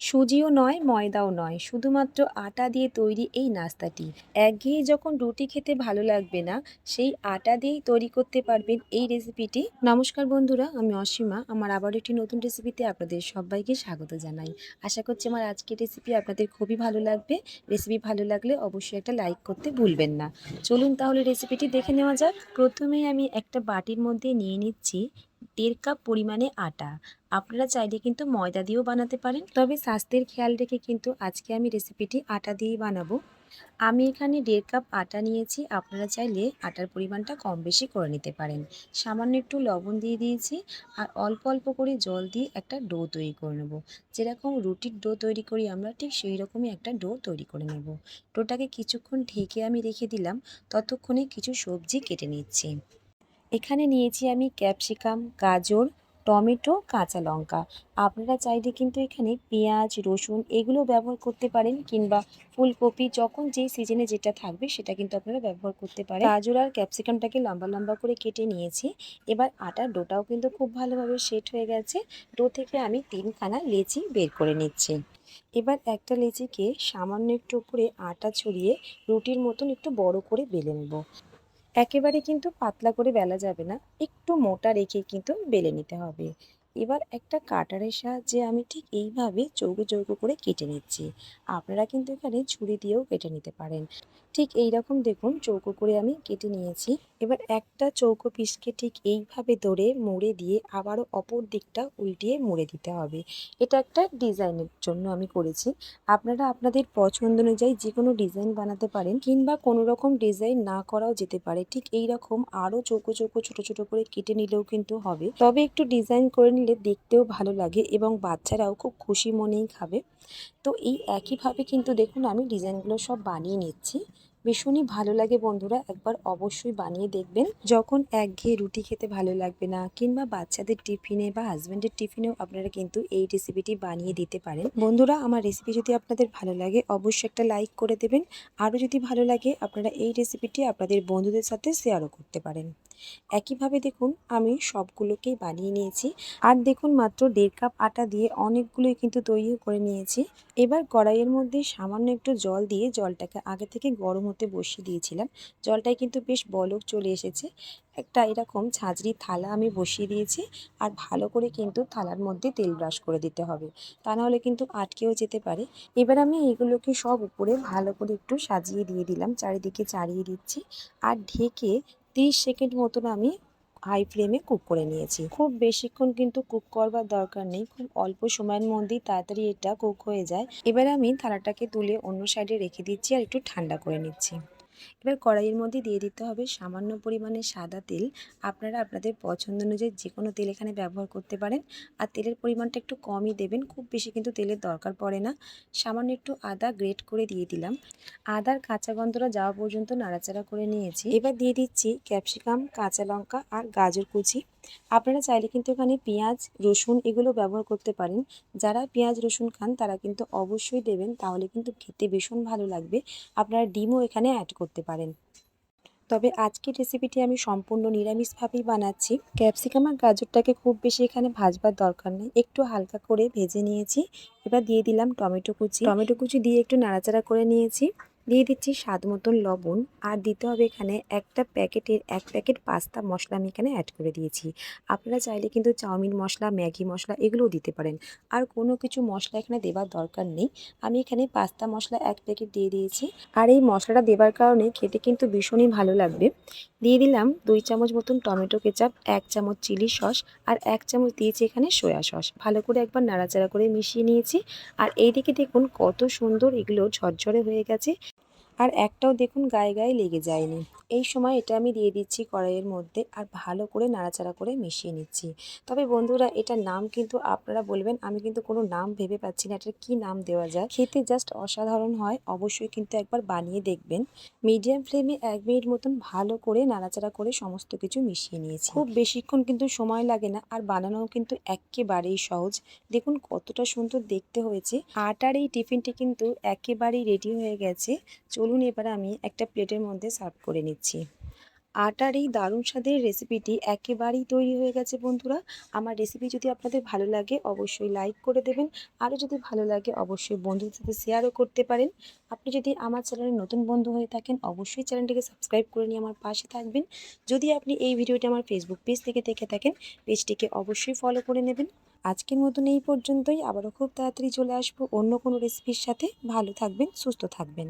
সুজিও নয়, ময়দাও নয়। শুধুমাত্র আটা দিয়ে তৈরি এই নাস্তাটি। একঘেয়ে যখন রুটি খেতে ভালো লাগবে না, সেই আটা দিয়েই তৈরি করতে পারবেন এই রেসিপিটি। নমস্কার বন্ধুরা, আমি অসীমা। আমার আবার একটি নতুন রেসিপিতে আপনাদের সবাইকে স্বাগত জানাই। আশা করছি আমার আজকের রেসিপি আপনাদের খুবই ভালো লাগবে। রেসিপি ভালো লাগলে অবশ্যই একটা লাইক করতে ভুলবেন না। চলুন তাহলে রেসিপিটি দেখে নেওয়া যাক। প্রথমেই আমি একটা বাটির মধ্যে নিয়ে নিচ্ছি দেড় কাপ পরিমাণে আটা। আপনারা চাইলে কিন্তু ময়দা দিয়েও বানাতে পারেন। তবে স্বাস্থ্যের খেয়াল রেখে কিন্তু আজকে আমি রেসিপিটি আটা দিয়েই বানাবো। আমি এখানে দেড় কাপ আটা নিয়েছি। আপনারা চাইলে আটার পরিমাণটা কম বেশি করে নিতে পারেন। সামান্য একটু লবণ দিয়ে দিয়েছি। আর অল্প অল্প করে জল দিয়ে একটা ডো তৈরি করে নেব। যেরকম রুটির ডো তৈরি করি আমরা, ঠিক সেই রকমই একটা ডো তৈরি করে নেব। ডোটাকে কিছুক্ষণ ঢেকে আমি রেখে দিলাম। ততক্ষণে কিছু সবজি কেটে নিচ্ছি। এখানে নিয়েছি আমি ক্যাপসিকাম, গাজর, টমেটো, কাঁচা লঙ্কা। আপনারা চাইলে কিন্তু এখানে পেঁয়াজ, রসুন এগুলো ব্যবহার করতে পারেন কিংবা ফুলকপি, যখন যেই সিজনে যেটা থাকবে সেটা কিন্তু আপনারা ব্যবহার করতে পারেন। গাজর আর ক্যাপসিকামটাকে লম্বা লম্বা করে কেটে নিয়েছি। এবার আটার ডোটাও কিন্তু খুব ভালোভাবে সেট হয়ে গেছে। ডো থেকে আমি তিনখানা লেচি বের করে নিচ্ছি। এবার একটা লেচিকে সামান্য একটু উপরে আটা ছড়িয়ে রুটির মতন একটু বড় করে বেলে নেব। একেবারে কিন্তু পাতলা করে বেলা যাবে না, একটু মোটা রেখে কিন্তু বেলে নিতে হবে। এবার একটা কাটারের সাহায্যে আমি ঠিক এইভাবে চৌকো চৌকো করে কেটে নিচ্ছি। আপনারা কিন্তু এখানে ছুরি দিয়েও কেটে নিতে পারেন। ঠিক এই রকম দেখুন, চৌকো করে আমি কেটে নিয়েছি। এবার একটা চৌকো পিসকে ঠিক এইভাবে ধরে মুড়ে দিয়ে আবারও অপর দিকটা উল্টিয়ে মুড়ে দিতে হবে। এটা একটা ডিজাইনের জন্য আমি করেছি। আপনারা আপনাদের পছন্দ অনুযায়ী যে কোনো ডিজাইন বানাতে পারেন কিংবা কোনো রকম ডিজাইন না করাও যেতে পারে। ঠিক এই রকম আরও চৌকো চৌকো ছোটো ছোটো করে কেটে নিলেও কিন্তু হবে। তবে একটু ডিজাইন করে নিলে দেখতেও ভালো লাগে এবং বাচ্চারাও খুব খুশি মনেই খাবে। তো এই একইভাবে কিন্তু দেখুন আমি ডিজাইনগুলো সব বানিয়ে নিচ্ছি। ভীষণই ভালো লাগে বন্ধুরা, একবার অবশ্যই বানিয়ে দেখবেন। যখন একঘেয়ে রুটি খেতে ভালো লাগবে না, কিংবা বাচ্চাদের টিফিনে বা হাজব্যান্ডের টিফিনেও আপনারা কিন্তু এই রেসিপিটি বানিয়ে দিতে পারেন। বন্ধুরা, আমার রেসিপি যদি আপনাদের ভালো লাগে, অবশ্যই একটা লাইক করে দেবেন। আরও যদি ভালো লাগে, আপনারা এই রেসিপিটি আপনাদের বন্ধুদের সাথে শেয়ারও করতে পারেন। একইভাবে দেখুন, আমি সবগুলোকেই বানিয়ে নিয়েছি। আর দেখুন, মাত্র দেড় কাপ আটা দিয়ে অনেকগুলোই কিন্তু তৈরি করে নিয়েছি। এবার কড়াইয়ের মধ্যে সামান্য একটু জল দিয়ে জলটাকে আগে থেকে গরম হতে বসিয়ে দিয়েছিলাম। জলটায় কিন্তু বেশ বলক চলে এসেছে। একটা এরকম ছাঁচড়ি থালা আমি বসিয়ে দিয়েছি আর ভালো করে কিন্তু থালার মধ্যে তেল ব্রাশ করে দিতে হবে। তা নাহলে কিন্তু আটকেও যেতে পারে। এবার আমি এগুলোকে সব উপরে ভালো করে একটু সাজিয়ে দিয়ে দিলাম। চারিদিকে চাড়িয়ে দিচ্ছি। আর ঢেকে তিরিশ সেকেন্ড মতন আমি হাই ফ্লেমে কুক করে নিয়েছি। খুব বেশিক্ষণ কিন্তু কুক করবার দরকার নেই, খুব অল্প সময়ের মধ্যেই তাড়াতাড়ি এটা কুক হয়ে যায়। এবার আমি থালাটাকে তুলে অন্য সাইডে রেখে দিচ্ছি আর একটু ঠান্ডা করে নিচ্ছি। এবার কড়াইয়ের মধ্যে দিয়ে দিতে হবে সামান্য পরিমাণে সাদা তেল। আপনারা আপনাদের পছন্দ অনুযায়ী যে কোনো তেল এখানে ব্যবহার করতে পারেন। আর তেলের পরিমাণটা একটু কমই দেবেন, খুব বেশি কিন্তু তেলের দরকার পড়ে না। সামান্য একটু আদা গ্রেট করে দিয়ে দিলাম। আদার কাঁচা গন্ধটা যাওয়া পর্যন্ত নাড়াচাড়া করে নিয়েছি। এবার দিয়ে দিচ্ছি ক্যাপসিকাম, কাঁচা লঙ্কা আর গাজর কুচি। আপনারা চাইলে কিন্তু এখানে পেঁয়াজ, রসুন এগুলো ব্যবহার করতে পারেন। যারা পেঁয়াজ, রসুন খান, তারা কিন্তু অবশ্যই দেবেন, তাহলে কিন্তু খেতে ভীষণ ভালো লাগবে। আপনারা ডিমও এখানে অ্যাড করতে পারেন। তবে আজকের রেসিপিটি আমি সম্পূর্ণ নিরামিষভাবেই বানাচ্ছি। ক্যাপসিকাম আর গাজরটাকে খুব বেশি এখানে ভাজবার দরকার নেই। একটু হালকা করে ভেজে নিয়েছি। এবার দিয়ে দিলাম টমেটো কুচি। টমেটো কুচি দিয়ে একটু নাড়াচাড়া করে নিয়েছি। দিয়ে দিচ্ছি স্বাদ মতন লবণ আর দিতে হবে এখানে একটা প্যাকেটের, এক প্যাকেট পাস্তা মশলা আমি এখানে অ্যাড করে দিয়েছি। আপনারা চাইলে কিন্তু চাউমিন মশলা, ম্যাগি মশলা এগুলোও দিতে পারেন। আর কোনো কিছু মশলা এখানে দেবার দরকার নেই। আমি এখানে পাস্তা মশলা এক প্যাকেট দিয়ে দিয়েছি। আর এই মশলাটা দেবার কারণে খেতে কিন্তু ভীষণই ভালো লাগবে। দিয়ে দিলাম দুই চামচ মতন টমেটো কেচাপ, এক চামচ চিলি সস আর এক চামচ দিয়েছি এখানে সয়া সস। ভালো করে একবার নাড়াচাড়া করে মিশিয়ে নিয়েছি। আর এইদিকে দেখুন কত সুন্দর এগুলো ঝরঝরে হয়ে গেছে। আর একটাও দেখুন গায়ে গায়ে লেগে যায়নি। এই সময় এটা আমি দিয়ে দিচ্ছি কড়াইয়ের মধ্যে আর ভালো করে নাড়াচাড়া করে মিশিয়ে নিচ্ছি। তবে বন্ধুরা এটার নাম কিন্তু আপনারা বলবেন, আমি কিন্তু কোনো নাম ভেবে পাচ্ছি না, এটার কী নাম দেওয়া যায়? খেতে জাস্ট অসাধারণ হয়, অবশ্যই কিন্তু একবার বানিয়ে দেখবেন। মিডিয়াম ফ্লেমে এক মিনিট মতন ভালো করে নাড়াচাড়া করে সমস্ত কিছু মিশিয়ে নিয়েছি। খুব বেশিক্ষণ কিন্তু সময় লাগে না আর বানানোও কিন্তু একেবারেই সহজ। দেখুন কতটা সুন্দর দেখতে হয়েছে। আটার এই টিফিনটি কিন্তু একেবারেই রেডি হয়ে গেছে। চলুন এবার আমি একটা প্লেটের মধ্যে সার্ভ করে নিচ্ছি। আটার এই দারুণ স্বাদের রেসিপিটি একেবারেই তৈরি হয়ে গেছে বন্ধুরা। আমার রেসিপি যদি আপনাদের ভালো লাগে, অবশ্যই লাইক করে দেবেন। আরও যদি ভালো লাগে, অবশ্যই বন্ধুদের সাথে শেয়ারও করতে পারেন। আপনি যদি আমার চ্যানেলে নতুন বন্ধু হয়ে থাকেন, অবশ্যই চ্যানেলটিকে সাবস্ক্রাইব করে নিয়ে আমার পাশে থাকবেন। যদি আপনি এই ভিডিওটি আমার ফেসবুক পেজ থেকে দেখে থাকেন, পেজটিকে অবশ্যই ফলো করে নেবেন। আজকের মতন এই পর্যন্তই। আবারও খুব তাড়াতাড়ি চলে আসব অন্য কোনো রেসিপির সাথে। ভালো থাকবেন, সুস্থ থাকবেন।